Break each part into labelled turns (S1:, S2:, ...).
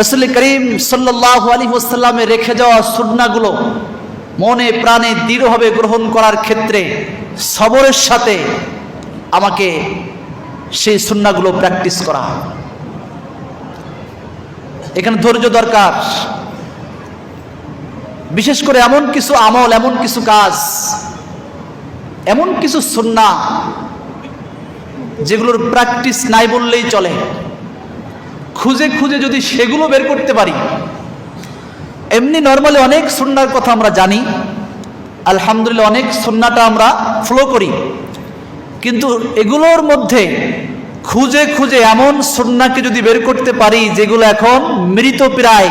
S1: রসুল করিম সাল্লাহ আলী ওসাল্লামে রেখে যাওয়া সুন্নাগুলো মনে প্রাণে দৃঢ়ভাবে গ্রহণ করার ক্ষেত্রে সবরের সাথে আমাকে সেই সুন্নাগুলো প্র্যাকটিস করা এখানে ধৈর্য দরকার। বিশেষ করে এমন কিছু আমল, এমন কিছু কাজ, এমন কিছু সুন্না যেগুলোর প্র্যাকটিস নাই বললেই চলে। খুঁজে খুঁজে যদি সেগুলো বের করতে পারি, এমনি নর্মালি অনেক সুন্নার কথা আমরা জানি, আলহামদুলিল্লাহ অনেক সুন্নাটা আমরা ফলো করি, কিন্তু এগুলোর মধ্যে খুঁজে খুঁজে এমন সুন্নাকে যদি বের করতে পারি, যেগুলো এখন মৃত প্রায়,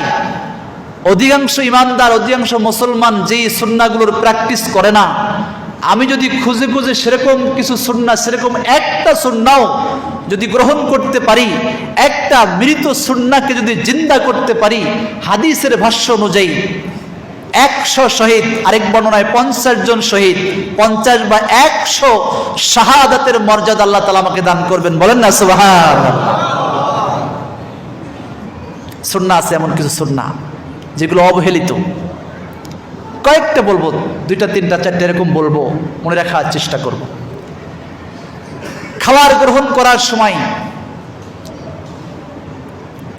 S1: অধিকাংশ ইমানদার, অধিকাংশ মুসলমান যেই সুন্নাগুলোর প্র্যাকটিস করে না, আমি যদি খুঁজে খুঁজে সেরকম কিছু সুন্না, সেরকম একটা সুন্নাও যদি গ্রহণ করতে পারি, একটা মৃত সুন্নাকে যদি জিন্দা করতে পারি, হাদিসের ভাষ্য অনুযায়ী একশো শহীদ, আরেক বর্ণনায় পঞ্চাশ জন শহীদ, পঞ্চাশ বা একশো শাহাদাতের মর্যাদা আল্লাহ তালা আমাকে দান করবেন। বলেন না সুবাহান সুন্না আছে, এমন কিছু সুন্না যেগুলো অবহেলিত। কয়েকটা বলব, দুইটা, তিনটা, চারটা, এরকম বলব, মনে রাখার চেষ্টা করব। খাবার গ্রহণ করার সময়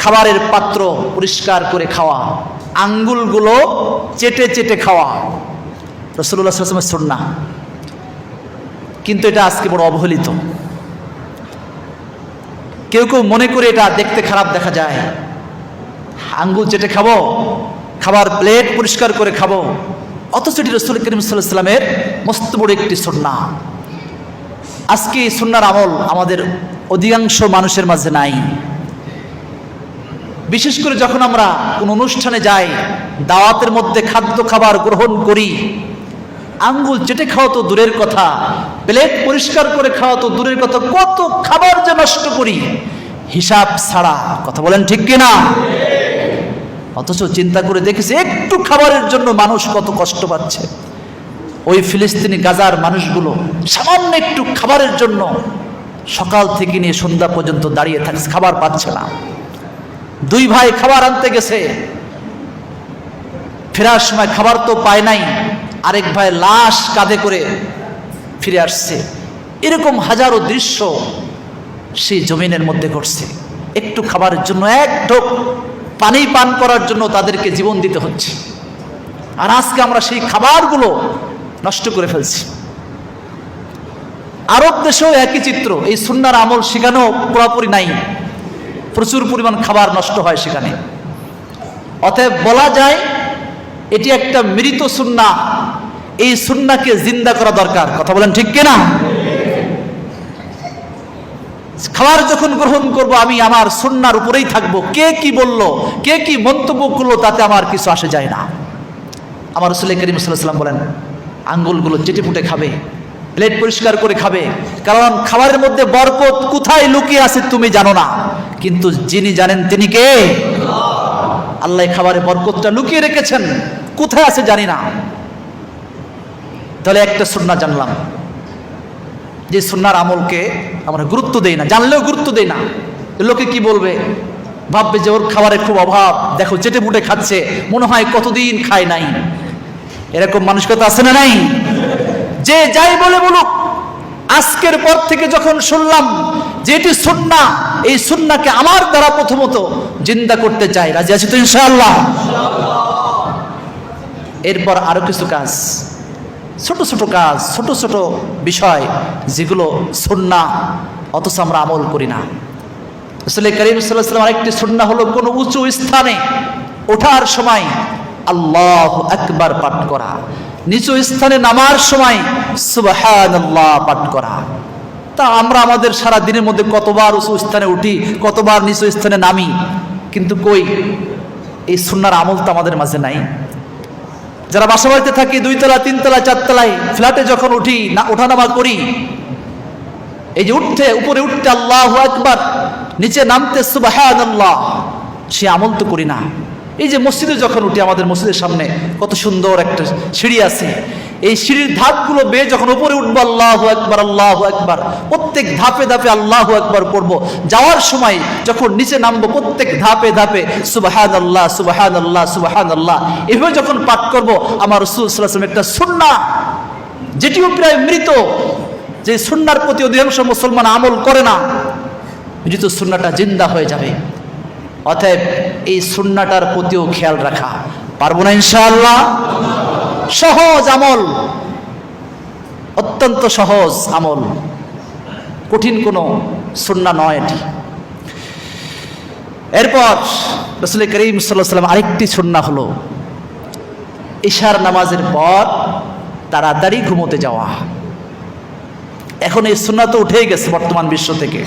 S1: খাবারের পাত্র পরিষ্কার করে খাওয়া, আঙ্গুলগুলো চেটে চেটে খাওয়া রসুল্লাহ সাল্লামের সুন্না কিন্তু এটা আজকে বড় অবহেলিত। কেউ কেউ মনে করে এটা দেখতে খারাপ দেখা যায়। আঙ্গুল চেটে খাব, খাবার প্লেট পরিষ্কার করে খাব, অথচ এটি রসুল করিম সাল্লাহ সাল্লামের মস্ত বড় একটি সন্না আজকে এই সন্ন্যার আমল আমাদের অধিকাংশ মানুষের মাঝে নাই। বিশেষ করে যখন আমরা কোন অনুষ্ঠানে যাই, দাওয়াতের মধ্যে খাদ্য খাবার গ্রহণ করি, আঙ্গুল চেটে খাওয়া তো দূরের কথা, প্লেট পরিষ্কার করে খাওয়া তো দূরের কথা, কত খাবার যে নষ্ট করি, হিসাব ছাড়া কথা বলেন ঠিক কিনা? অথচ চিন্তা করে দেখেছি একটু খাবারের জন্য মানুষ কত কষ্ট পাচ্ছে। ওই ফিলিস্তিনি গাজার মানুষগুলো সামান্য একটু খাবারের জন্য সকাল থেকে নিয়ে সন্ধ্যা পর্যন্ত দাঁড়িয়ে থাকছে খাবার পাচ্ছে না। দুই ভাই খাবার আনতে গেছে। ফেরার সময় খাবার তো পায় নাই, আরেক ভাই লাশ কাঁধে করে ফিরে আসছে। এরকম হাজারো দৃশ্য সেই জমিনের মধ্যে ঘটছে। একটু খাবারের জন্য এক ঢোক পানি পান করার জন্য তাদেরকে জীবন দিতে হচ্ছে। আর আজকে আমরা সেই খাবারগুলো নষ্ট করে ফেলছি। আরব দেশেও একই চিত্র, এই সুন্নার আমল সেখানেও পুরোপুরি নাই। প্রচুর পরিমাণ খাবার নষ্ট হয় সেখানে। অতএব বলা যায়, এটি একটা মৃত সুন্না। এই সুন্নাকে জিন্দা করা দরকার। কথা বলেন ঠিক কিনা? খাবার যখন গ্রহণ করব, আমি আমার সুন্নার উপরেই থাকব। কে কি বলল, কে কি মন্তব্য করল, তাতে আমার কিছু আসে যায় না। আমার রসুল করিম সাল্লাম বলেন আঙ্গুলগুলো চেটে ফুটে খাবে, প্লেট পরিষ্কার করে খাবে। কারণ খাবারের মধ্যে বরকত কোথায় লুকিয়ে আছে তুমি জানো না। কিন্তু যিনি জানেন তিনি কে? আল্লাহ খাবারে বরকতটা লুকিয়ে রেখেছেন। কোথায় আছে জানি না। তাহলে একটা সুন্না জানলাম। যে সুন্নার আমলকে আমরা গুরুত্ব দেই না, জানলেও গুরুত্ব দেই না। লোকে কি বলবে? ভাববে যে ওর খাবারের খুব অভাব। দেখো, চেটে পুটে খাচ্ছে। মনে হয় কতদিন খায় নাই। এরকম মানুষ আছে না নাই? যে যাই বলে বলুক, আজকের পর থেকে যখন শুনলাম যে এটি সুন্না, এই সুন্নাকে আমার দ্বারা প্রথমত জিন্দা করতে চাই। রাজি আছি তো ইনশাআল্লাহ? এরপর আরও কিছু কাজ। ছোট ছোট কাজ, ছোট ছোট বিষয় যেগুলো সুন্না, অথচ আমরা আমল করি না। আসলে করিম সাল্লাম আরেকটি সুন্না হলো, কোনো উঁচু স্থানে ওঠার সময় আল্লাহ একবার পাঠ করা। নিচু স্থানে নামার সময় সুবাহান আল্লাহ পাঠ করা। তা আমরা আমাদের সারা দিনের মধ্যে কতবার উঁচু স্থানে উঠি, কতবার নিচু স্থানে নামি, কিন্তু কই? এই সুন্নার আমল তো আমাদের মাঝে নাই। যারা বাসা বাড়িতে থাকি, দুইতলা, তিনতলা, চারতলায়, ফ্ল্যাটে যখন উঠি, না, ওঠানামা করি, এই যে উঠতে, উপরে উঠতে আল্লাহ একবার নিচে নামতে আল্লাহ সে আমল তো করি না। এই যে মসজিদে যখন উঠি, আমাদের মসজিদের সামনে কত সুন্দর একটা সিঁড়ি আছে। এই সিঁড়ির ধাপগুলো বেয়ে যখন উপরে উঠবো, আল্লাহ একবার আল্লাহ একবার প্রত্যেক ধাপে ধাপে আল্লাহ একবার পড়ব। যাওয়ার সময় যখন নিচে নামবো, প্রত্যেক ধাপে ধাপে সুবাহান আল্লাহ সুবাহান আল্লাহ সুবাহান আল্লাহ এভাবে যখন পাঠ করব, আমার রসুল সাল্লাম একটা সুন্না যেটিও প্রায় মৃত, যে সুন্নার প্রতি অধিকাংশ মুসলমান আমল করে না মৃত সুন্নাটা জিন্দা হয়ে যাবে। অতএব এই সুন্নাটার প্রতিও খেয়াল রাখা। পারব না ইনশাআল্লাহ? সহজ আমল। অত্যন্ত সহজ আমল। কঠিন কোনো সুন্না নয় এটি। এরপর রসুল করিম সাল্লাম আরেকটি সুন্না হলো ঈশার নামাজের পর তাড়াতাড়ি ঘুমোতে যাওয়া। এখন এই সুন্না তো উঠেই গেছে বর্তমান বিশ্ব থেকে।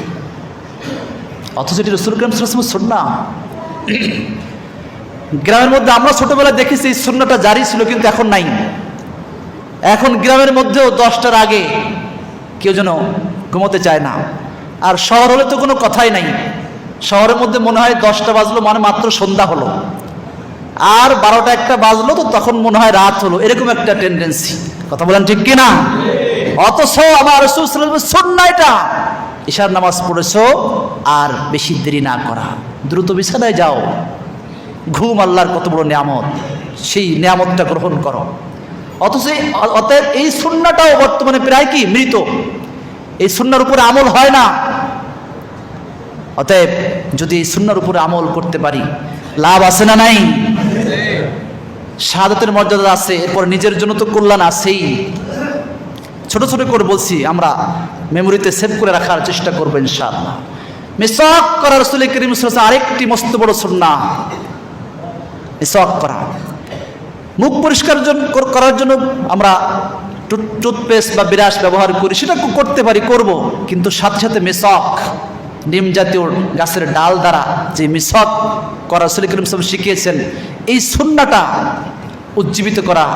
S1: অথচ এটি রসুল করিম সুন্না গ্রামের মধ্যে আমরা ছোটবেলায় দেখেছি এই সুন্নাটা জারি ছিল কিন্তু এখন নাই। এখন গ্রামের মধ্যেও দশটার আগে কেউ যেন ঘুমোতে চায় না। আর শহর হলে তো কোনো কথাই নাই। শহরের মধ্যে মনে হয় দশটা বাজলো মানে মাত্র সন্ধ্যা হলো। আর বারোটা একটা বাজলো তো তখন মনে হয় রাত হলো। এরকম একটা টেন্ডেন্সি কথা বলেন ঠিক কিনা? অথচ আমার সন্না এটা। ঈশার নামাজ পড়েছো আর বেশি দেরি না করা। দ্রুত বিছানায় যাও। ঘুম আল্লাহর কত বড় নিয়ামত। সেই নিয়ামতটা গ্রহণ করো। অথচ অতএব এই সুন্নাটাও বর্তমানে প্রায় কি মৃত। এই সুন্নার উপরে আমল হয় না। অতএব যদি এই সুন্নার উপরে আমল করতে পারি, লাভ আছে না নাই? শাহাদতের মর্যাদা আছে, এরপর নিজের জন্য তো কল্যাণ আছেই। ছোট ছোট করে বলছি, আমরা মেমোরিতে সেভ করে রাখার চেষ্টা করবেন ইনশাআল্লাহ। মিসক করার রসুল করিম আরেকটি মস্ত বড় সুন্নাহ। মিসওয়াক করা। মুখ পরিষ্কার করার জন্য আমরা টুথ- টুথপেস্ট বা বিরাস ব্যবহার করি, সেটা করতে পারি, করব। কিন্তু সাথে সাথে মিসক নিম জাতীয় গাছের ডাল দ্বারা যে মিসক করা রসুল করিম শিখিয়েছেন, এই সুন্নাটা উজ্জীবিত করা,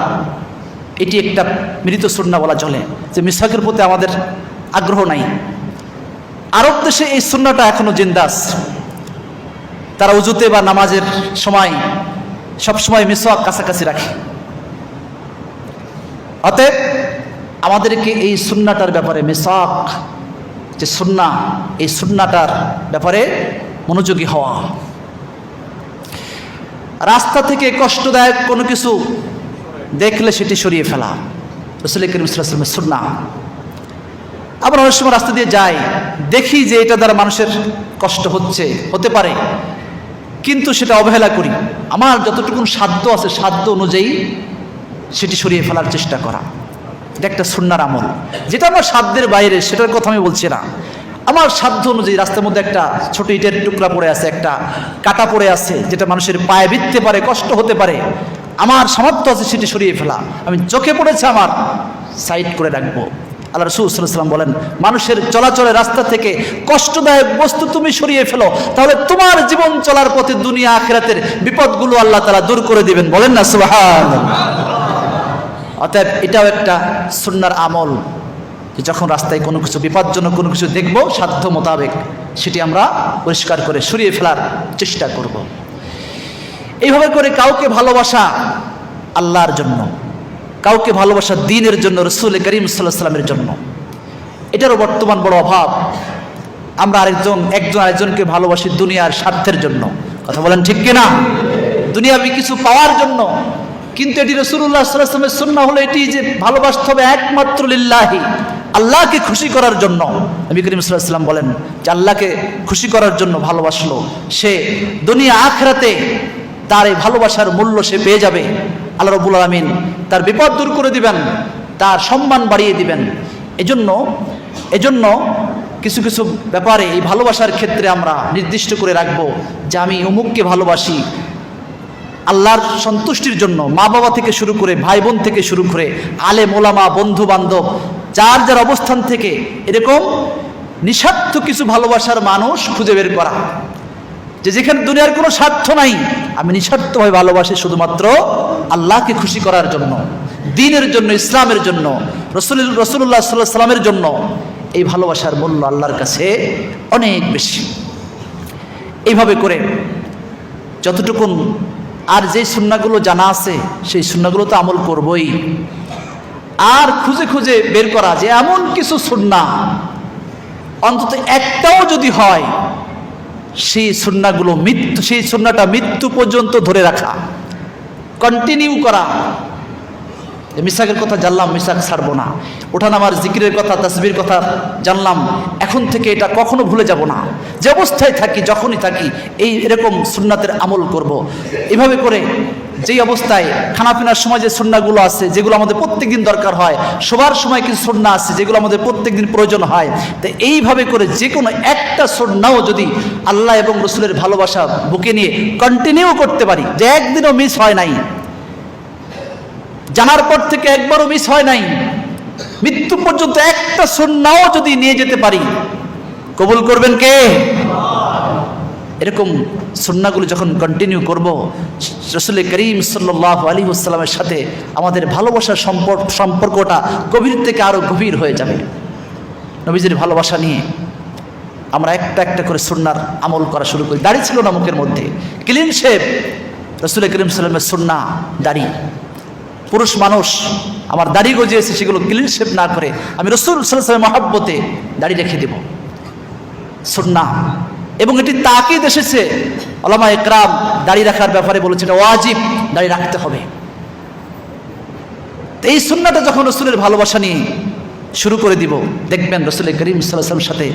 S1: এটি একটা মৃত সুন্না বলা চলে, যে মিসকের প্রতি আমাদের আগ্রহ নাই। আরব দেশে এই সুন্নাটা এখনও জিন্দাস তারা উজুতে বা নামাজের সময় সব সময় মিসওয়াক কাছাকাছি রাখে। অতএব আমাদেরকে এই সুন্নাটার ব্যাপারে, মিসওয়াক যে সুন্না এই সুন্নাটার ব্যাপারে মনোযোগী হওয়া। রাস্তা থেকে কষ্টদায়ক কোনো কিছু দেখলে সেটি সরিয়ে ফেলা। রসুল করিম ইসলামের সুন্না আবার অনেক সময় রাস্তা দিয়ে যাই, দেখি যে এটা দ্বারা মানুষের কষ্ট হচ্ছে, হতে পারে। কিন্তু সেটা অবহেলা করি। আমার যতটুকু সাধ্য আছে, সাধ্য অনুযায়ী সেটি সরিয়ে ফেলার চেষ্টা করা। এটা একটা সুন্নার আমল। যেটা আমার সাধ্যের বাইরে, সেটার কথা আমি বলছি না। আমার সাধ্য অনুযায়ী রাস্তার মধ্যে একটা ছোট ইটের টুকরা পড়ে আছে, একটা কাটা পড়ে আছে, যেটা মানুষের পায়ে বিততে পারে, কষ্ট হতে পারে। আমার সামর্থ্য আছে সেটি সরিয়ে ফেলা। আমি চোখে পড়েছে আমার, সাইড করে রাখব। আল্লাহ রসুলাম বলেন, মানুষের চলাচলে রাস্তা থেকে কষ্টদায়ক বস্তু তুমি সরিয়ে ফেলো, তাহলে তোমার জীবন চলার পথে দুনিয়া আখেরাতের বিপদগুলো আল্লাহ তালা দূর করে দিবেন। বলেন না সুবাহান অতএব এটাও একটা সুন্নার আমল যখন রাস্তায় কোনো কিছু বিপজ্জনক কোনো কিছু দেখব, সাধ্য মোতাবেক সেটি আমরা পরিষ্কার করে সরিয়ে ফেলার চেষ্টা করব। এইভাবে করে কাউকে ভালোবাসা আল্লাহর জন্য। কাউকে ভালোবাসা দিনের জন্য রসুল করিম সাল্লাহ সাল্লামের জন্য। এটারও বর্তমান বড় অভাব। আমরা আরেকজন, একজন আরেকজনকে ভালোবাসি দুনিয়ার স্বার্থের জন্য। কথা বলেন ঠিক কিনা? দুনিয়াবি কিছু পাওয়ার জন্য। কিন্তু এটি রসুল্লাহ সাল্লামের সুন্না হলো এটি যে ভালোবাসতে হবে একমাত্র লিল্লাহি, আল্লাহকে খুশি করার জন্য। নবী করিম সাল্লাম বলেন যে আল্লাহকে খুশি করার জন্য ভালোবাসলো। সে দুনিয়া আখরাতে তার এই ভালোবাসার মূল্য সে পেয়ে যাবে। আল্লাহ রবুল আলমিন তার বিপদ দূর করে দিবেন, তার সম্মান বাড়িয়ে দিবেন। এজন্য এজন্য কিছু কিছু ব্যাপারে এই ভালোবাসার ক্ষেত্রে আমরা নির্দিষ্ট করে রাখব যে আমি অমুককে ভালোবাসি। আল্লাহর সন্তুষ্টির জন্য মা বাবা থেকে শুরু করে ভাই বোন থেকে শুরু করে আলে মোলামা বন্ধু বান্ধব যার যার অবস্থান থেকে এরকম নিঃস্বার্থ কিছু ভালোবাসার মানুষ খুঁজে বের করা। যে যেখানে দুনিয়ার কোনো স্বার্থ নাই আমি নিঃস্বার্থভাবে ভালোবাসি শুধুমাত্র আল্লাহকে খুশি করার জন্য, দিনের জন্য, ইসলামের জন্য, রসুল রসুল্লাহ সাল্লাহ সাল্লামের জন্য। এই ভালোবাসার মূল্য আল্লাহর কাছে অনেক বেশি। এইভাবে করে যতটুকুন আর যে সুন্নাগুলো জানা আছে, সেই সুন্নাগুলো তো আমল করবই। আর খুঁজে খুঁজে বের করা যে এমন কিছু সুন্না অন্তত একটাও যদি হয় সেই সুন্নাগুলো মৃত্যু, সেই সুন্নাটা মৃত্যু পর্যন্ত ধরে রাখা। কন্টিনিউ করা। মিসাকের কথা জানলাম, মিসাক ছাড়বো না। ওঠান আমার জিকিরের কথা, তাসবির কথা জানলাম। এখন থেকে এটা কখনো ভুলে যাব না। যে অবস্থায় থাকি, যখনই থাকি, এই এরকম সুন্নাতের আমল করব। এভাবে করে যেই অবস্থায় খানাপিনার সময় যে সুন্নাগুলো আছে, যেগুলো আমাদের প্রত্যেক দিন দরকার হয় সবার সময় কিছু সুন্না আছে, যেগুলো আমাদের প্রত্যেক দিন প্রয়োজন হয়, তো এইভাবে করে যে কোনো একটা সুন্নাও যদি আল্লাহ এবং রসুলের ভালোবাসা বুকে নিয়ে কন্টিনিউ করতে পারি, যে একদিনও মিস হয় নাই, জানার পর থেকে একবারও মিস হয় নাই, মৃত্যু পর্যন্ত একটা সন্নাও যদি নিয়ে যেতে পারি, কবুল করবেন কে? এরকম সন্নাগুলো যখন কন্টিনিউ করব, রসুল করিম সাল্লাহ আলী আসসালামের সাথে আমাদের ভালোবাসার সম্পর্ক সম্পর্কটা গভীর থেকে আরও গভীর হয়ে যাবে। নবীজির ভালোবাসা নিয়ে আমরা একটা একটা করে সুন্নার আমল করা শুরু করি। দাড়ি ছিল না মুখের মধ্যে। ক্লিন শেপ রসুল করিম সাল্লামের সুন্না দাড়ি। পুরুষ মানুষ, আমার দাড়ি গজিয়েছে, সেগুলো ক্লিন শেপ না করে আমি রসুল সাল্লামের মহাব্বতে দাড়ি রেখে দেব। সুন্না এবং এটি তাকে দেশেছে আলামা একরাম দাড়ি রাখার ব্যাপারে বলেছে এটা ওয়াজিব দাড়ি রাখতে হবে। এই সুন্নাটা যখন রসুলের ভালোবাসা নিয়ে শুরু করে দিব, দেখবেন রসুল করিম সাল্লাহ সাথে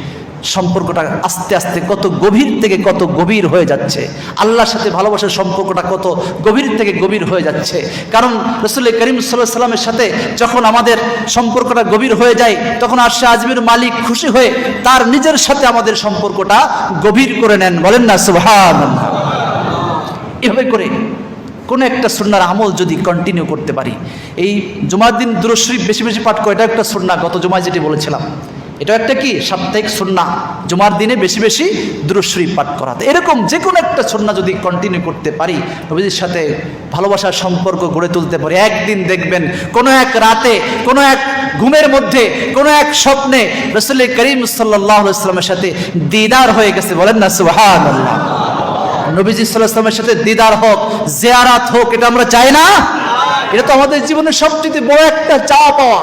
S1: সম্পর্কটা আস্তে আস্তে কত গভীর থেকে কত গভীর হয়ে যাচ্ছে। আল্লাহর সাথে ভালোবাসার সম্পর্কটা কত গভীর থেকে গভীর হয়ে যাচ্ছে। কারণ রসুল করিম সাল্লাহ সাল্লামের সাথে যখন আমাদের সম্পর্কটা গভীর হয়ে যায়, তখন আশা আজমির মালিক খুশি হয়ে তার নিজের সাথে আমাদের সম্পর্কটা গভীর করে নেন। বলেন না সুহান এভাবে করে কোনো একটা সুন্নার আমল যদি কন্টিনিউ করতে পারি, এই জুমার দিন দুরশরীফ বেশি বেশি পাঠ করে এটা একটা সুন্না? গত জুমায় যেটি বলেছিলাম। এটা একটা কি? সাপ্তাহিক সুন্না জুমার দিনে বেশি বেশি দুরশরীফ পাঠ করা তো এরকম যে কোনো একটা সুন্না যদি কন্টিনিউ করতে পারি, নবীজির সাথে ভালোবাসার সম্পর্ক গড়ে তুলতে পারি। একদিন দেখবেন কোনো এক রাতে, কোনো এক ঘুমের মধ্যে, কোনো এক স্বপ্নে রসুল করিম সাল্লাহ ইসলামের সাথে দিদার হয়ে গেছে। বলেন না সুহান আল্লাহ নবীজি সাল্লাহামের সাথে দিদার হোক, জেয়ারাত হোক, এটা আমরা চাই না। এটা তো আমাদের জীবনের সবচেয়ে বড় একটা চা পাওয়া।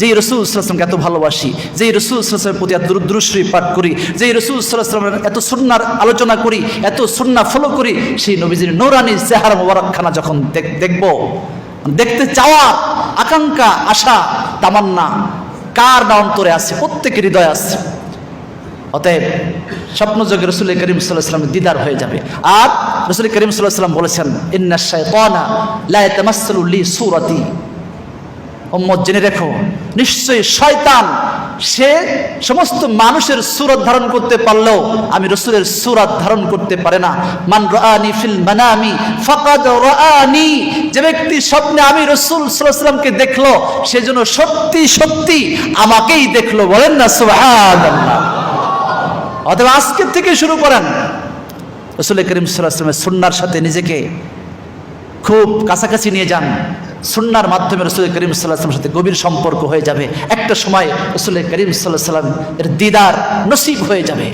S1: যেই রসুল সাল্লাহামকে এত ভালোবাসি, যেই রসুল সাল্লাহামের প্রতি এত দুরুশ্রী পাঠ করি, যেই রসুল সাল্লাহামের এত সুন্নার আলোচনা করি, এত সুন্না ফলো করি, সেই নবীজির নৌরানি চেহারা মোবারকখানা যখন দেখ- দেখব দেখতে চাওয়া আকাঙ্ক্ষা, আশা, তামান্না কার না অন্তরে আছে, প্রত্যেকের হৃদয় আছে। অতএব স্বপ্নযোগে রসুল করিম সাল্লাহ দিদার হয়ে যাবে। আর রসুল করিম সাল্লাহ বলেছেন, ইন্না শায়তানা লা ইয়াতামাসসালু লি উম্মত জেনে রেখো। নিশ্চয়ই শয়তান, সে সমস্ত মানুষের সুরত ধারণ করতে পারলেও আমি রসুলের সুরত ধারণ করতে পারে না। মান রাআনি ফিল মানামি ফাকাদ রাআনি, যে ব্যক্তি স্বপ্নে আমি রসুল সাল্লামকে দেখল সেজন্য সত্যি সত্যি আমাকেই দেখল। বলেন না, সুবহানাল্লাহ। অথবা আজকের থেকে শুরু করেন। রসুল করিম সাল্লামের সুন্নার সাথে নিজেকে খুব কাছাকাছি নিয়ে যান। সুন্নার মাধ্যমে রসুল করিম সাল্লাহামের সাথে গভীর সম্পর্ক হয়ে যাবে। একটা সময় রসুল করিম সাল্লাহ সাল্লাম এর দিদার নসিব হয়ে যাবে।